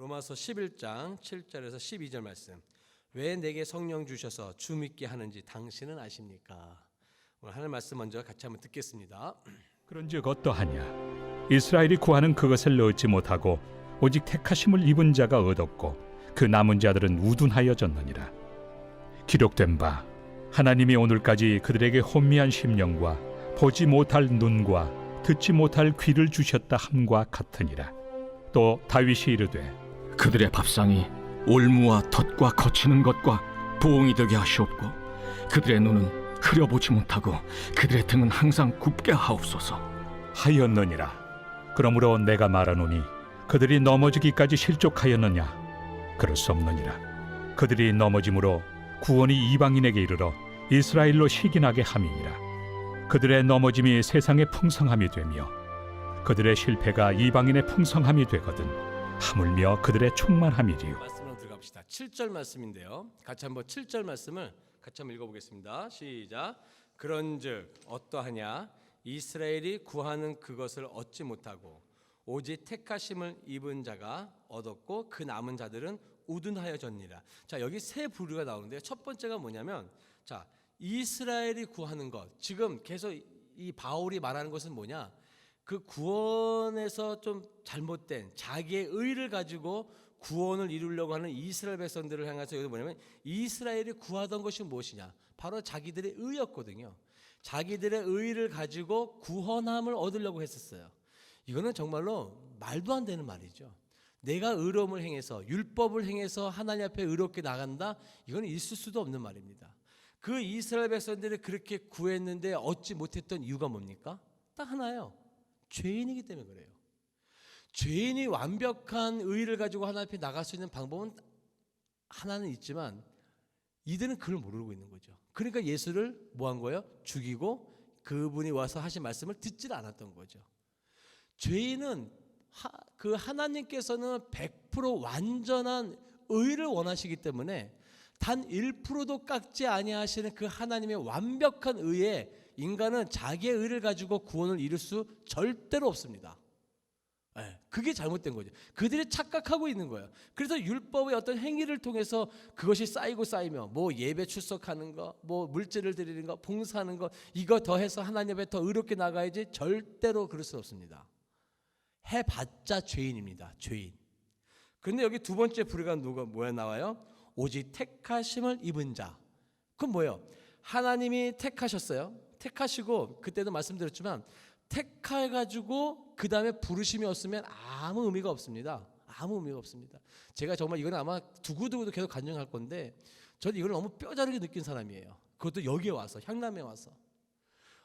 로마서 11장 7절에서 12절 말씀. 왜 내게 성령 주셔서 주 믿게 하는지 당신은 아십니까? 오늘 하늘 말씀 먼저 같이 한번 듣겠습니다. 그런즉 어떠하냐 이스라엘이 구하는 그것을 얻지 못하고 오직 택하심을 입은 자가 얻었고 그 남은 자들은 우둔하여졌느니라 기록된 바 하나님이 오늘까지 그들에게 혼미한 심령과 보지 못할 눈과 듣지 못할 귀를 주셨다 함과 같으니라 또 다윗이 이르되 그들의 밥상이 올무와 덫과 거치는 것과 보응이 되게 하시옵고 그들의 눈은 흐려보지 못하고 그들의 등은 항상 굽게 하옵소서. 하였느니라. 그러므로 내가 말하노니 그들이 넘어지기까지 실족하였느냐? 그럴 수 없느니라. 그들이 넘어짐으로 구원이 이방인에게 이르러 이스라엘로 시긴하게 함이니라. 그들의 넘어짐이 세상의 풍성함이 되며 그들의 실패가 이방인의 풍성함이 되거든 하물며 그들의 충만함이리요 말씀으로 들어갑시다. 7절 말씀인데요. 같이 한번 7절 말씀을 같이 한번 읽어보겠습니다. 시작. 그런즉 어떠하냐 이스라엘이 구하는 그것을 얻지 못하고 오직 택하심을 입은 자가 얻었고 그 남은 자들은 우둔하여졌니라. 자 여기 세 부류가 나오는데 첫 번째가 뭐냐면 자 이스라엘이 구하는 것 지금 계속 이 바울이 말하는 것은 뭐냐 그 구원에서 좀 잘못된 자기의 의를 가지고 구원을 이루려고 하는 이스라엘 백성들을 향해서 여기 뭐냐면 이스라엘이 구하던 것이 무엇이냐? 바로 자기들의 의였거든요. 자기들의 의를 가지고 구원함을 얻으려고 했었어요. 이거는 정말로 말도 안 되는 말이죠. 내가 의로움을 행해서 율법을 행해서 하나님 앞에 의롭게 나간다. 이거는 있을 수도 없는 말입니다. 그 이스라엘 백성들이 그렇게 구했는데 얻지 못했던 이유가 뭡니까? 딱 하나요. 죄인이기 때문에 그래요. 죄인이 완벽한 의를 가지고 하나님 앞에 나갈 수 있는 방법은 하나는 있지만 이들은 그걸 모르고 있는 거죠. 그러니까 예수를 뭐 한 거예요? 죽이고 그분이 와서 하신 말씀을 듣질 않았던 거죠. 죄인은 하, 그 하나님께서는 100% 완전한 의를 원하시기 때문에 단 1%도 깎지 아니하시는 그 하나님의 완벽한 의에 인간은 자기의 의를 가지고 구원을 이룰 수 절대로 없습니다. 예, 그게 잘못된 거죠. 그들이 착각하고 있는 거예요. 그래서 율법의 어떤 행위를 통해서 그것이 쌓이고 쌓이며 뭐 예배 출석하는 거, 뭐 물질을 드리는 거, 봉사하는 거 이거 더해서 하나님 앞에 더 의롭게 나가야지 절대로 그럴 수 없습니다. 해봤자 죄인입니다. 죄인. 그런데 여기 두 번째 부류가 누가 뭐야 나와요? 오직 택하심을 입은 자. 그건 뭐예요? 하나님이 택하셨어요. 택하시고 그때도 말씀드렸지만 택해 가지고 그 다음에 부르심이 없으면 아무 의미가 없습니다. 아무 의미가 없습니다. 제가 정말 이건 아마 두고두고도 계속 간증할 건데 저는 이걸 너무 뼈저리게 느낀 사람이에요. 그것도 여기에 와서 향남에 와서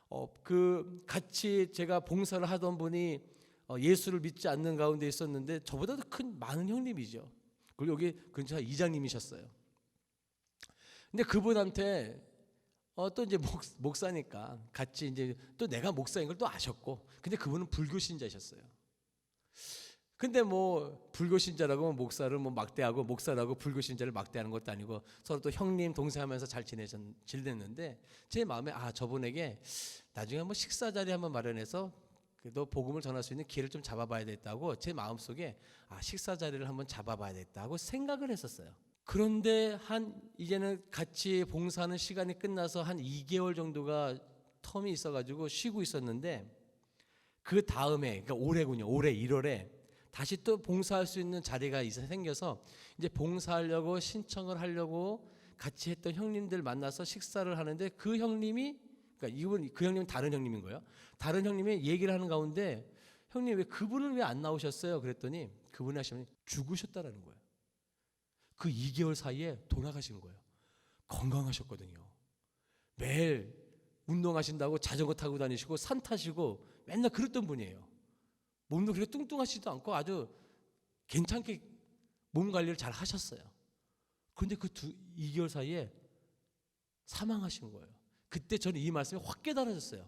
어, 그 같이 제가 봉사를 하던 분이 어, 예수를 믿지 않는 가운데 있었는데 저보다도 큰 많은 형님이죠. 그리고 여기 근처 이장님이셨어요. 근데 그분한테 어, 또 이제 목, 목사니까 같이 이제 또 내가 목사인 걸 또 아셨고, 근데 그분은 불교 신자셨어요. 근데 뭐 불교 신자라고 목사를 뭐 막대하고 목사라고 불교 신자를 막대하는 것도 아니고 서로 또 형님 동생하면서 잘 지내셨 지냈는데 제 마음에 아 저분에게 나중에 한번 식사 자리 한번 마련해서 그래도 복음을 전할 수 있는 기회를 좀 잡아봐야 됐다고 제 마음 속에 아 식사 자리를 한번 잡아봐야 됐다고 생각을 했었어요. 그런데 한 이제는 같이 봉사하는 시간이 끝나서 한 2개월 정도가 텀이 있어가지고 쉬고 있었는데 그 다음에 그러니까 올해군요. 올해 1월에 다시 또 봉사할 수 있는 자리가 생겨서 이제 봉사하려고 신청을 하려고 같이 했던 형님들 만나서 식사를 하는데 그 형님이 그러니까 이분 그 형님은 다른 형님인 거예요. 다른 형님이 얘기를 하는 가운데 형님 왜 그분은 왜 안 나오셨어요? 그랬더니 그분이 하시면 죽으셨다라는 거예요. 그 2개월 사이에 돌아가신 거예요. 건강하셨거든요. 매일 운동하신다고 자전거 타고 다니시고 산 타시고 맨날 그랬던 분이에요. 몸도 그렇게 뚱뚱하시지도 않고 아주 괜찮게 몸 관리를 잘 하셨어요. 그런데 그 두, 2개월 사이에 사망하신 거예요. 그때 저는 이 말씀이 확 깨달아졌어요.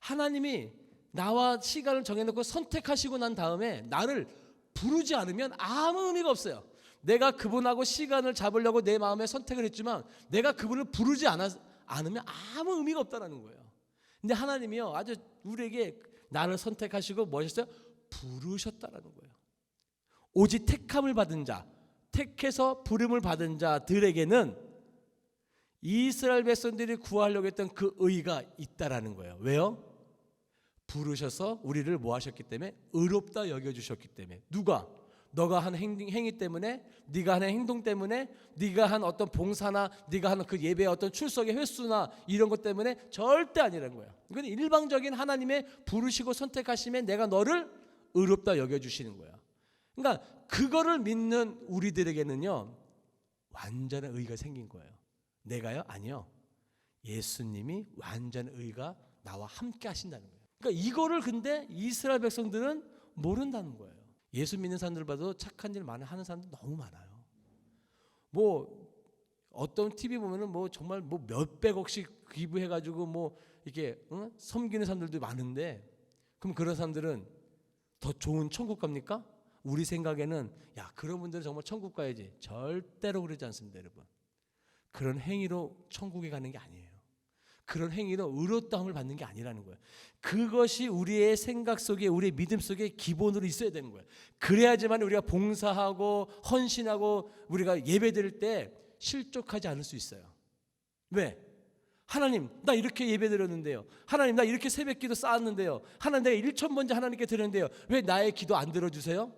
하나님이 나와 시간을 정해놓고 선택하시고 난 다음에 나를 부르지 않으면 아무 의미가 없어요. 내가 그분하고 시간을 잡으려고 내 마음에 선택을 했지만 내가 그분을 부르지 않아, 않으면 아무 의미가 없다는 거예요. 근데 하나님이요 아주 우리에게 나를 선택하시고 뭐 하셨어요? 부르셨다라는 거예요. 오직 택함을 받은 자, 택해서 부름을 받은 자들에게는 이스라엘 백성들이 구하려고 했던 그 의가 있다라는 거예요. 왜요? 부르셔서 우리를 뭐 하셨기 때문에 의롭다 여겨 주셨기 때문에 누가 너가 한 행동, 행위 때문에 네가 하는 행동 때문에 네가 한 어떤 봉사나 네가 하는 그 예배의 어떤 출석의 횟수나 이런 것 때문에 절대 아니라는 거야. 이건 일방적인 하나님의 부르시고 선택하심에 내가 너를 의롭다 여겨 주시는 거야. 그러니까 그거를 믿는 우리들에게는요 완전한 의가 생긴 거예요. 내가요? 아니요. 예수님이 완전 의가 나와 함께 하신다는 거예요. 그러니까 이거를 근데 이스라엘 백성들은 모른다는 거예요. 예수 믿는 사람들 봐도 착한 일 많이 하는 사람들 너무 많아요. 뭐 어떤 TV 보면은 뭐 정말 뭐 몇백억씩 기부해가지고 뭐 이렇게 응? 섬기는 사람들도 많은데 그럼 그런 사람들은 더 좋은 천국 갑니까? 우리 생각에는 야 그런 분들은 정말 천국 가야지 절대로 그러지 않습니다, 여러분. 그런 행위로 천국에 가는 게 아니에요. 그런 행위로 의롭다함을 받는 게 아니라는 거예요. 그것이 우리의 생각 속에 우리의 믿음 속에 기본으로 있어야 되는 거예요. 그래야지만 우리가 봉사하고 헌신하고 우리가 예배드릴 때 실족하지 않을 수 있어요. 왜? 하나님, 나 이렇게 예배 드렸는데요. 하나님, 나 이렇게 새벽 기도 쌓았는데요. 하나님, 내가 1천 번째 하나님께 드렸는데요. 왜 나의 기도 안 들어주세요?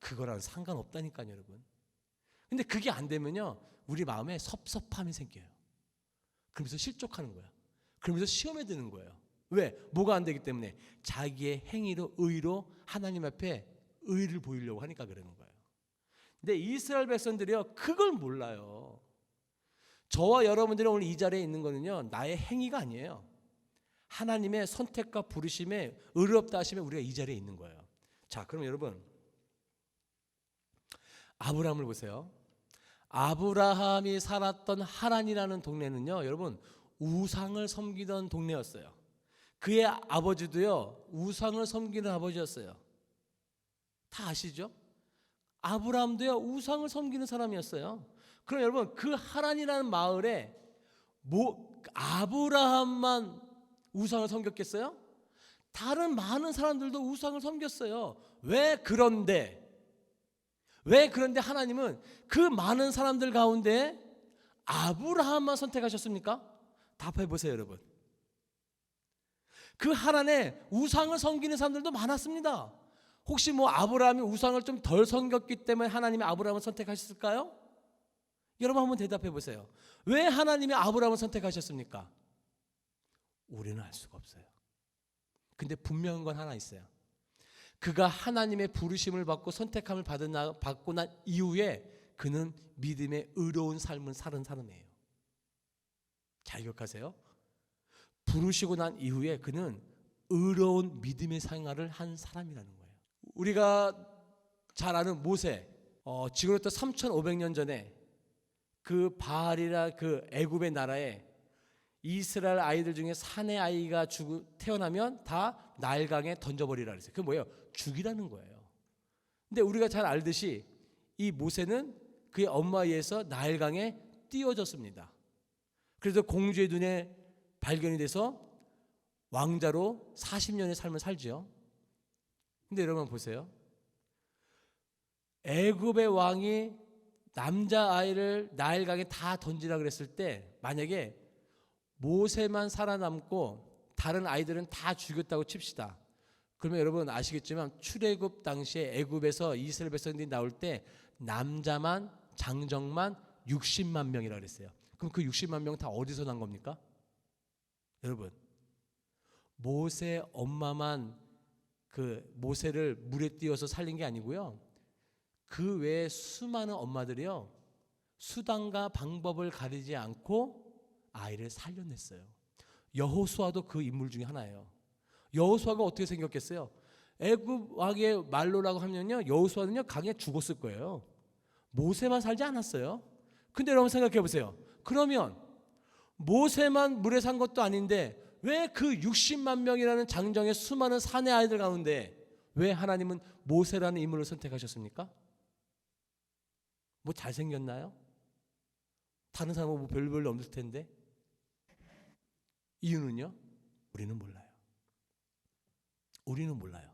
그거랑 상관없다니까요, 여러분. 근데 그게 안 되면요, 우리 마음에 섭섭함이 생겨요. 그러면서 실족하는 거야. 그러면서 시험에 드는 거예요. 왜? 뭐가 안 되기 때문에 자기의 행위로 의로 하나님 앞에 의를 보이려고 하니까 그러는 거예요. 근데 이스라엘 백성들이요 그걸 몰라요. 저와 여러분들이 오늘 이 자리에 있는 거는요 나의 행위가 아니에요. 하나님의 선택과 부르심에 의롭다 하심에 우리가 이 자리에 있는 거예요. 자, 그럼 여러분 아브라함을 보세요. 아브라함이 살았던 하란이라는 동네는요, 여러분 우상을 섬기던 동네였어요. 그의 아버지도요 우상을 섬기는 아버지였어요. 다 아시죠? 아브라함도요 우상을 섬기는 사람이었어요. 그럼 여러분 그 하란이라는 마을에 뭐 아브라함만 우상을 섬겼겠어요? 다른 많은 사람들도 우상을 섬겼어요. 왜 그런데 왜 그런데 하나님은 그 많은 사람들 가운데 아브라함만 선택하셨습니까? 답해 보세요, 여러분. 그 하란에 우상을 섬기는 사람들도 많았습니다. 혹시 뭐 아브라함이 우상을 좀 덜 섬겼기 때문에 하나님이 아브라함을 선택하셨을까요? 여러분 한번 대답해 보세요. 왜 하나님이 아브라함을 선택하셨습니까? 우리는 알 수가 없어요. 근데 분명한 건 하나 있어요. 그가 하나님의 부르심을 받고 선택함을 받은 나, 받고 난 이후에 그는 믿음의 의로운 삶을 사는 사람이에요. 잘 기억하세요. 부르시고 난 이후에 그는 의로운 믿음의 생활을 한 사람이라는 거예요. 우리가 잘 아는 모세, 어, 지금부터 3,500년 전에 그 바알이라 그 애굽의 나라에 이스라엘 아이들 중에 사내 아이가 죽 태어나면 다 나일강에 던져버리라 그랬어요. 그게 뭐예요? 죽이라는 거예요. 근데 우리가 잘 알듯이 이 모세는 그의 엄마에 의해서 나일강에 띄워졌습니다. 그래서 공주의 눈에 발견이 돼서 왕자로 40년의 삶을 살지요. 근데 여러분 보세요. 애굽의 왕이 남자 아이를 나일강에 다 던지라 그랬을 때 만약에 모세만 살아남고 다른 아이들은 다 죽였다고 칩시다. 그러면 여러분 아시겠지만 출애굽 당시에 애굽에서 이스라엘 백성들이 나올 때 남자만 장정만 60만 명이라 그랬어요. 그럼 그 60만 명 다 어디서 난 겁니까? 여러분 모세 엄마만 그 모세를 물에 띄워서 살린 게 아니고요. 그 외에 수많은 엄마들이요. 수단과 방법을 가리지 않고 아이를 살려냈어요. 여호수아도 그 인물 중에 하나예요. 여호수아가 어떻게 생겼겠어요? 애굽 왕의 말로라고 하면요. 여호수아는요 강에 죽었을 거예요. 모세만 살지 않았어요. 근데 여러분 생각해 보세요. 그러면 모세만 물에 산 것도 아닌데 왜 그 60만 명이라는 장정의 수많은 사내 아이들 가운데 왜 하나님은 모세라는 인물을 선택하셨습니까? 뭐 잘생겼나요? 다른 사람은 뭐 별별 없을 텐데 이유는요? 우리는 몰라요. 우리는 몰라요.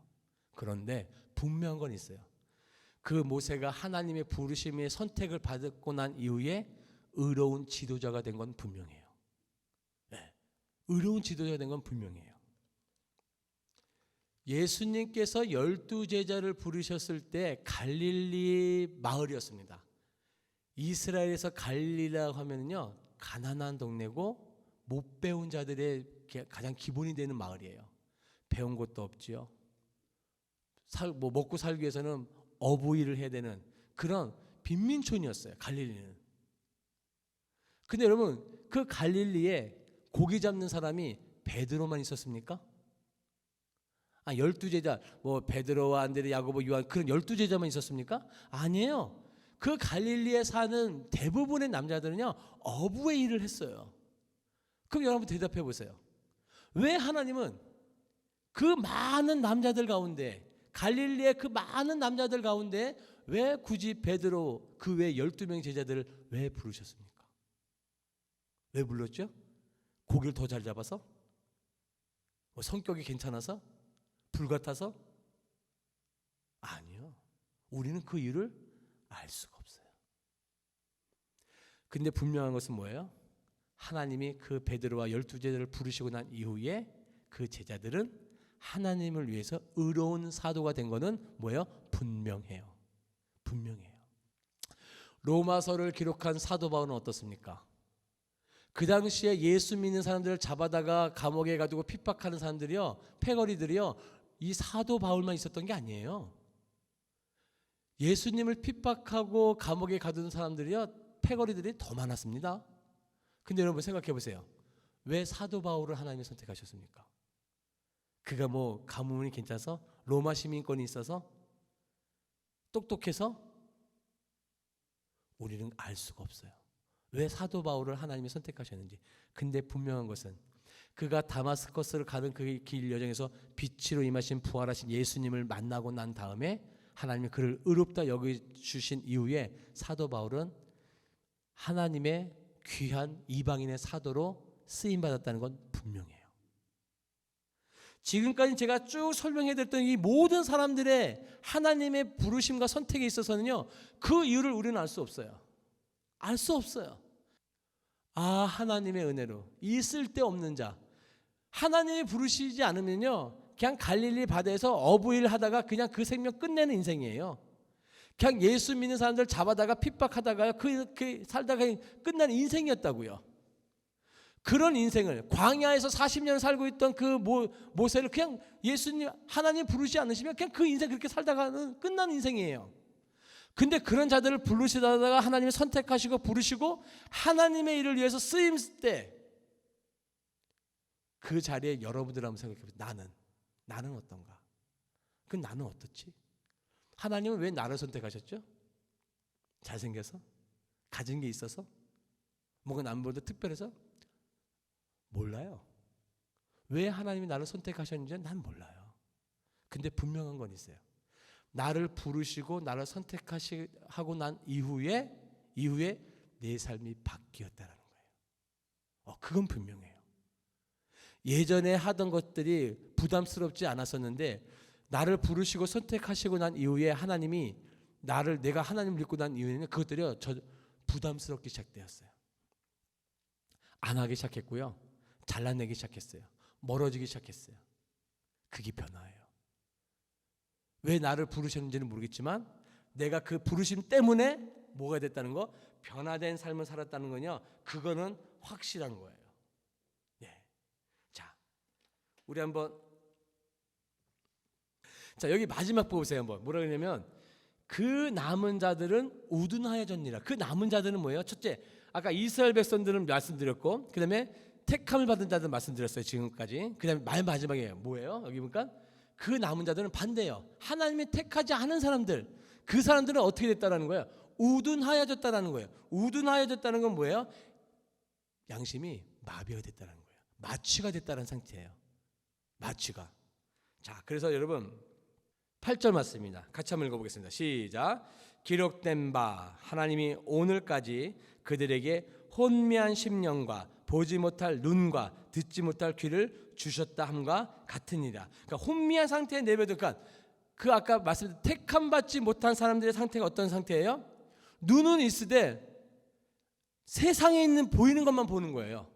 그런데 분명한 건 있어요. 그 모세가 하나님의 부르심의 선택을 받고 난 이후에 의로운 지도자가 된 건 분명해요. 네. 의로운 지도자가 된 건 분명해요. 예수님께서 열두 제자를 부르셨을 때 갈릴리 마을이었습니다. 이스라엘에서 갈릴리라고 하면요 가난한 동네고 못 배운 자들의 가장 기본이 되는 마을이에요. 배운 것도 없지요. 살, 뭐 먹고 살기 위해서는 어부일을 해야 되는 그런 빈민촌이었어요. 갈릴리는. 근데 여러분 그 갈릴리에 고기 잡는 사람이 베드로만 있었습니까? 아 열두 제자 뭐 베드로와 안드레 야고보 요한 그런 열두 제자만 있었습니까? 아니에요. 그 갈릴리에 사는 대부분의 남자들은요 어부의 일을 했어요. 그럼 여러분 대답해 보세요. 왜 하나님은 그 많은 남자들 가운데 갈릴리의 그 많은 남자들 가운데 왜 굳이 베드로 그 외 열두 명 제자들을 왜 부르셨습니까? 왜 불렀죠? 고기를 더 잘 잡아서? 뭐 성격이 괜찮아서? 불같아서? 아니요. 우리는 그 이유를 알 수가 없어요. 근데 분명한 것은 뭐예요? 하나님이 그 베드로와 열두 제자를 부르시고 난 이후에 그 제자들은 하나님을 위해서 의로운 사도가 된 것은 뭐예요? 분명해요. 분명해요. 로마서를 기록한 사도 바울은 어떻습니까? 그 당시에 예수 믿는 사람들을 잡아다가 감옥에 가두고 핍박하는 사람들이요, 패거리들이요, 이 사도 바울만 있었던 게 아니에요. 예수님을 핍박하고 감옥에 가둔 사람들이요, 패거리들이 더 많았습니다. 근데 여러분 생각해 보세요. 왜 사도 바울을 하나님이 선택하셨습니까? 그가 뭐 가문이 괜찮아서 로마 시민권이 있어서 똑똑해서 우리는 알 수가 없어요. 왜 사도 바울을 하나님이 선택하셨는지. 근데 분명한 것은 그가 다마스커스를 가는 그 길 여정에서 빛으로 임하신 부활하신 예수님을 만나고 난 다음에 하나님이 그를 의롭다 여기 주신 이후에 사도 바울은 하나님의 귀한 이방인의 사도로 쓰임 받았다는 건 분명해요. 지금까지 제가 쭉 설명해 드렸던 이 모든 사람들의 하나님의 부르심과 선택에 있어서는요. 그 이유를 우리는 알 수 없어요. 알 수 없어요. 아, 하나님의 은혜로 이 쓸데없는 자. 하나님이 부르시지 않으면요. 그냥 갈릴리 바다에서 어부일 하다가 그냥 그 생명 끝내는 인생이에요. 그냥 예수 믿는 사람들 잡아다가 핍박하다가 그, 그 살다가 끝나는 인생이었다고요. 그런 인생을 광야에서 40년 살고 있던 그 모, 모세를 그냥 예수님 하나님 부르지 않으시면 그냥 그 인생 그렇게 살다가는 끝나는 인생이에요. 근데 그런 자들을 부르시다가 하나님이 선택하시고 부르시고 하나님의 일을 위해서 쓰임 때 그 자리에 여러분들 한번 생각해 보세요. 나는 나는 어떤가? 그 나는 어떻지? 하나님은 왜 나를 선택하셨죠? 잘생겨서? 가진 게 있어서? 뭔가 남보다 특별해서? 몰라요. 왜 하나님이 나를 선택하셨는지 난 몰라요. 근데 분명한 건 있어요. 나를 부르시고 나를 선택하시고 난 이후에 이후에 내 삶이 바뀌었다는 거예요. 어, 그건 분명해요. 예전에 하던 것들이 부담스럽지 않았었는데 나를 부르시고 선택하시고 난 이후에 하나님이 나를 내가 하나님을 믿고 난 이후에는 그것들이 저 부담스럽게 시작되었어요. 안 하기 시작했고요. 잘라내기 시작했어요. 멀어지기 시작했어요. 그게 변화예요. 왜 나를 부르셨는지는 모르겠지만 내가 그 부르심 때문에 뭐가 됐다는 거 변화된 삶을 살았다는 거냐 그거는 확실한 거예요. 네. 자, 우리 한번 자 여기 마지막 보세요 한번 뭐라 그러냐면 그 남은 자들은 우둔하여졌니라. 그 남은 자들은 뭐예요? 첫째 아까 이스라엘 백성들은 말씀드렸고 그다음에 택함을 받은 자들 말씀드렸어요 지금까지. 그다음에 말 마지막에 뭐예요? 여기 보니까 그 남은 자들은 반대예요. 하나님이 택하지 않은 사람들 그 사람들은 어떻게 됐다라는 거예요? 우둔하여졌다라는 거예요. 우둔하여졌다는 건 뭐예요? 양심이 마비가 됐다는 거예요. 마취가 됐다는 상태예요. 마취가. 자, 그래서 여러분 8절 맞습니다. 같이 한번 읽어보겠습니다. 시작. 기록된 바 하나님이 오늘까지 그들에게 혼미한 심령과 보지 못할 눈과 듣지 못할 귀를 주셨다 함과 같으니라. 그러니까 혼미한 상태에 내버려 그러니까 그 아까 말씀드린 택함 받지 못한 사람들의 상태가 어떤 상태예요? 눈은 있으되 세상에 있는 보이는 것만 보는 거예요.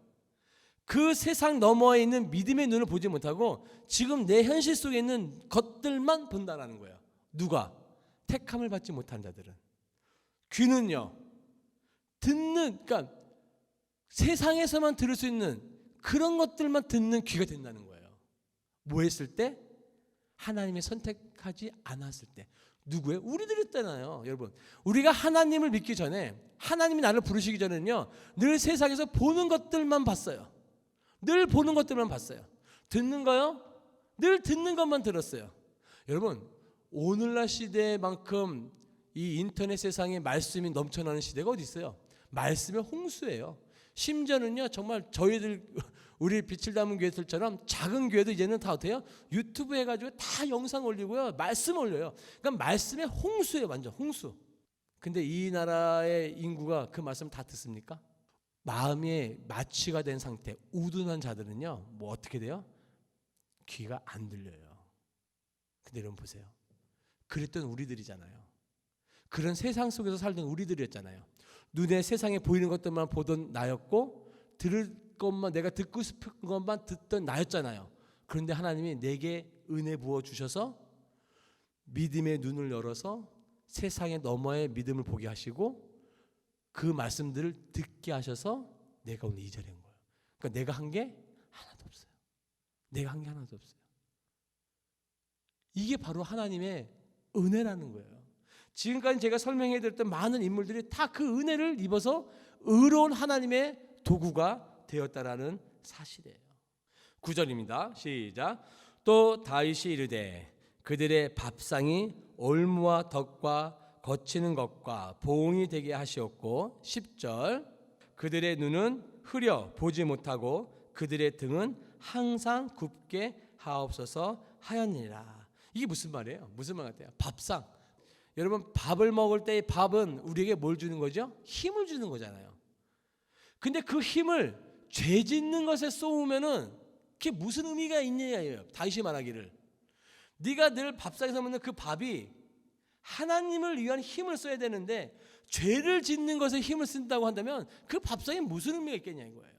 그 세상 너머에 있는 믿음의 눈을 보지 못하고 지금 내 현실 속에 있는 것들만 본다라는 거예요. 누가 택함을 받지 못한 자들은 귀는요 듣는 그러니까 세상에서만 들을 수 있는 그런 것들만 듣는 귀가 된다는 거예요. 뭐 했을 때 하나님의 선택하지 않았을 때 누구예요? 우리들이었잖아요, 여러분. 우리가 하나님을 믿기 전에 하나님이 나를 부르시기 전에는요 늘 세상에서 보는 것들만 봤어요. 늘 보는 것들만 봤어요. 듣는 거요? 늘 듣는 것만 들었어요. 여러분, 오늘날 시대만큼 이 인터넷 세상에 말씀이 넘쳐나는 시대가 어디 있어요? 말씀의 홍수예요. 심지어는요, 정말 저희들 우리 빛을 담은 교회들처럼 작은 교회도 이제는 다 어때요? 유튜브 해가지고 다 영상 올리고요, 말씀 올려요. 그러니까 말씀의 홍수예요, 완전 홍수. 근데 이 나라의 인구가 그 말씀 다 듣습니까? 마음이 마취가 된 상태, 우둔한 자들은요, 뭐 어떻게 돼요? 귀가 안 들려요. 근데 여러분 보세요. 그랬던 우리들이잖아요. 그런 세상 속에서 살던 우리들이었잖아요. 눈에 세상에 보이는 것들만 보던 나였고 들을 것만 내가 듣고 싶은 것만 듣던 나였잖아요. 그런데 하나님이 내게 은혜 부어 주셔서 믿음의 눈을 열어서 세상의 너머의 믿음을 보게 하시고 그 말씀들을 듣게 하셔서 내가 오늘 이 자리에 온 거예요. 그러니까 내가 한 게 하나도 없어요. 내가 한 게 하나도 없어요. 이게 바로 하나님의 은혜라는 거예요. 지금까지 제가 설명해 드렸던 많은 인물들이 다 그 은혜를 입어서 의로운 하나님의 도구가 되었다라는 사실이에요. 9절입니다. 시작. 또 다윗이 이르되 그들의 밥상이 올무와 덕과 거치는 것과 보응이 되게 하시었고 10절 그들의 눈은 흐려 보지 못하고 그들의 등은 항상 굽게 하옵소서 하였느니라. 이게 무슨 말이에요? 무슨 말 같아요? 밥상. 여러분 밥을 먹을 때 밥은 우리에게 뭘 주는 거죠? 힘을 주는 거잖아요. 근데 그 힘을 죄 짓는 것에 쏘으면은 그게 무슨 의미가 있느냐예요. 다시 말하기를 네가 늘 밥상에서 먹는 그 밥이 하나님을 위한 힘을 써야 되는데 죄를 짓는 것에 힘을 쓴다고 한다면 그 밥상에 무슨 의미가 있겠냐 이거예요.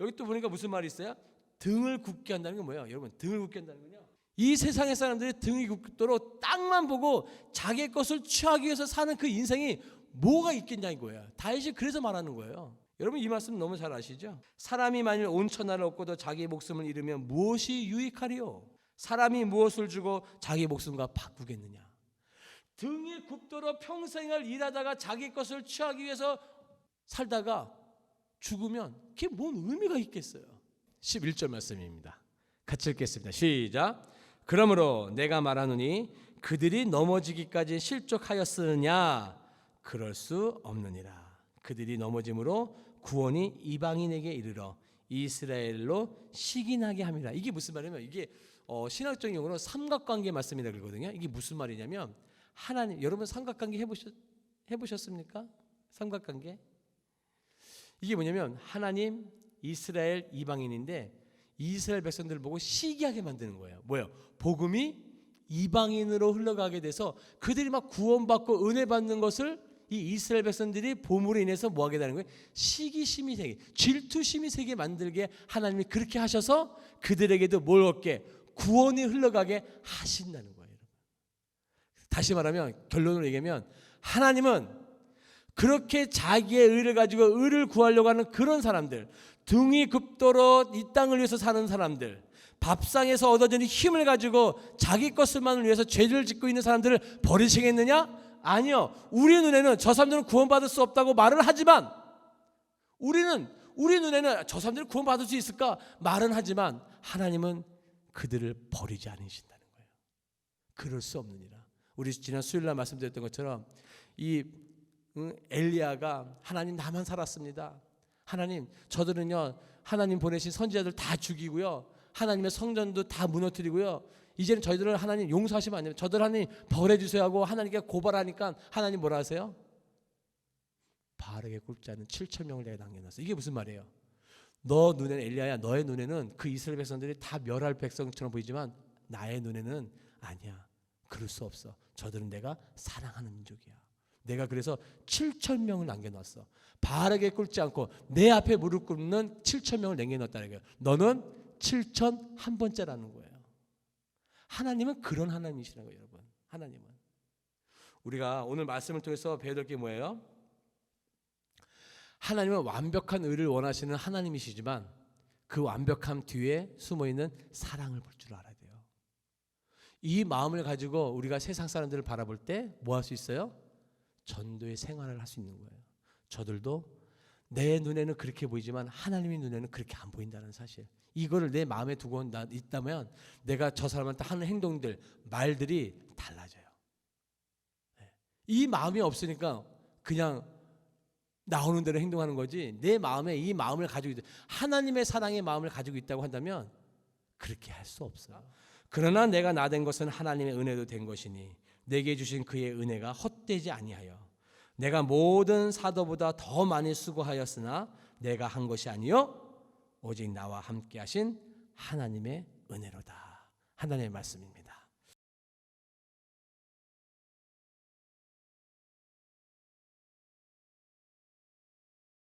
여기 또 보니까 무슨 말이 있어요? 등을 굽게 한다는 게 뭐예요? 여러분 등을 굽게 한다는 건요. 이 세상의 사람들이 등이 굽도록 땅만 보고 자기 것을 취하기 위해서 사는 그 인생이 뭐가 있겠냐 이거예요. 다윗이 그래서 말하는 거예요. 여러분 이 말씀 너무 잘 아시죠? 사람이 만일 온 천하를 얻고도 자기 목숨을 잃으면 무엇이 유익하리요? 사람이 무엇을 주고 자기 목숨과 바꾸겠느냐? 등이 굽도록 평생을 일하다가 자기 것을 취하기 위해서 살다가 죽으면 그게 뭔 의미가 있겠어요? 11절 말씀입니다. 같이 읽겠습니다. 시작. 그러므로 내가 말하노니 그들이 넘어지기까지 실족하였으느냐 그럴 수 없느니라. 그들이 넘어짐으로 구원이 이방인에게 이르러 이스라엘로 시기나게 함이라. 이게 무슨 말이냐면 이게 어, 신학적인 용어로 삼각관계 말씀이라 그러거든요. 이게 무슨 말이냐면 하나님 여러분 삼각관계 해보셨 해보셨습니까? 삼각관계 이게 뭐냐면 하나님 이스라엘 이방인인데 이스라엘 백성들을 보고 시기하게 만드는 거예요. 뭐예요? 복음이 이방인으로 흘러가게 돼서 그들이 막 구원받고 은혜 받는 것을 이 이스라엘 백성들이 봄으로 인해서 뭐 하게 되는 거예요? 시기심이 세게, 질투심이 세게 만들게 하나님이 그렇게 하셔서 그들에게도 뭘 얻게 구원이 흘러가게 하신다는 거예요. 다시 말하면 결론을 얘기하면 하나님은 그렇게 자기의 의를 가지고 의를 구하려고 하는 그런 사람들, 등이 굽도록 이 땅을 위해서 사는 사람들, 밥상에서 얻어지는 힘을 가지고 자기 것을만을 위해서 죄를 짓고 있는 사람들을 버리시겠느냐? 아니요. 우리 눈에는 저 사람들은 구원받을 수 없다고 말을 하지만 우리는 우리 눈에는 저 사람들이 구원받을 수 있을까? 말은 하지만 하나님은 그들을 버리지 않으신다는 거예요. 그럴 수 없느니라. 우리 지난 수요일 날 말씀드렸던 것처럼 이 응, 엘리야가 하나님 나만 살았습니다. 하나님 저들은요 하나님 보내신 선지자들 다 죽이고요 하나님의 성전도 다 무너뜨리고요 이제는 저희들을 하나님 용서하시면 안 돼요. 저들 하나님 벌해 주세요 하고 하나님께 고발하니까 하나님 뭐라 하세요? 바르게 굽지 않은 7천 명을 내가 남겨놨어. 이게 무슨 말이에요? 너 눈에는 엘리야야. 너의 눈에는 그 이스라엘 백성들이 다 멸할 백성처럼 보이지만 나의 눈에는 아니야. 그럴 수 없어. 저들은 내가 사랑하는 민족이야. 내가 그래서 7천 명을 남겨놨어. 바르게 꿇지 않고 내 앞에 무릎 꿇는 7천 명을 남겨놨다는 거예요. 너는 7천 한 번째라는 거예요. 하나님은 그런 하나님이시라는 거예요, 여러분. 하나님은 우리가 오늘 말씀을 통해서 배워야 될 게 뭐예요? 하나님은 완벽한 의를 원하시는 하나님이시지만 그 완벽함 뒤에 숨어 있는 사랑을 볼 줄 알아야 돼요. 이 마음을 가지고 우리가 세상 사람들을 바라볼 때 뭐 할 수 있어요? 전도의 생활을 할 수 있는 거예요. 저들도 내 눈에는 그렇게 보이지만 하나님의 눈에는 그렇게 안 보인다는 사실. 이거를 내 마음에 두고 나- 있다면 내가 저 사람한테 하는 행동들, 말들이 달라져요. 네. 이 마음이 없으니까 그냥 나오는 대로 행동하는 거지. 내 마음에 이 마음을 가지고 있다. 하나님의 사랑의 마음을 가지고 있다고 한다면 그렇게 할 수 없어요. 그러나 내가 나 된 것은 하나님의 은혜도 된 것이니 내게 주신 그의 은혜가 헛되지 아니하여 내가 모든 사도보다 더 많이 수고하였으나 내가 한 것이 아니요 오직 나와 함께 하신 하나님의 은혜로다. 하나님의 말씀입니다.